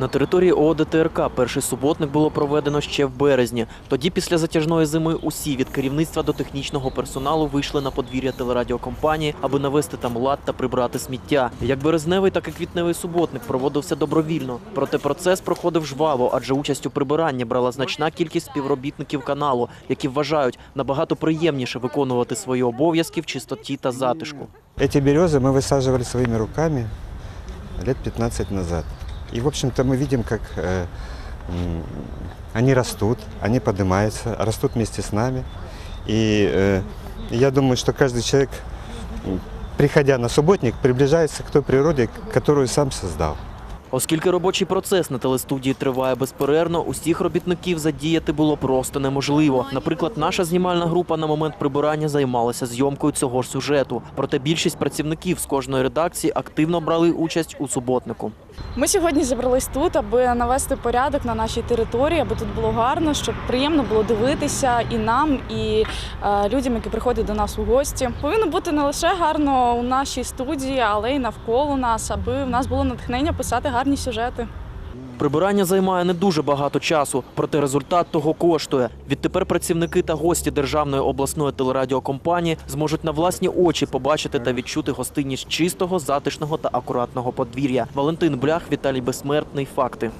На території ООДТРК перший суботник було проведено ще в березні. Тоді, після затяжної зими, усі від керівництва до технічного персоналу вийшли на подвір'я телерадіокомпанії, аби навести там лад та прибрати сміття. Як березневий, так і квітневий суботник проводився добровільно. Проте процес проходив жваво, адже участь у прибиранні брала значна кількість співробітників каналу, які вважають набагато приємніше виконувати свої обов'язки в чистоті та затишку. Эти березы мы высаживали своими руками лет 15 назад. И, в общем-то, мы видим, как э, м, они растут, они поднимаются, растут вместе с нами. И э, я думаю, что каждый человек, м, приходя на субботник, приближается к той природе, которую сам создал. Оскільки робочий процес на телестудії триває безперервно, усіх робітників задіяти було просто неможливо. Наприклад, наша знімальна група на момент прибирання займалася зйомкою цього ж сюжету. Проте більшість працівників з кожної редакції активно брали участь у суботнику. Ми сьогодні зібрались тут, аби навести порядок на нашій території, аби тут було гарно, щоб приємно було дивитися і нам, і е, людям, які приходять до нас у гості. Повинно бути не лише гарно у нашій студії, але й навколо нас, аби в нас було натхнення писати гарні сюжети. Прибирання займає не дуже багато часу, проте результат того коштує. Відтепер працівники та гості державної обласної телерадіокомпанії зможуть на власні очі побачити та відчути гостинність чистого, затишного та акуратного подвір'я. Валентин Блях, Віталій Безсмертний. Факти.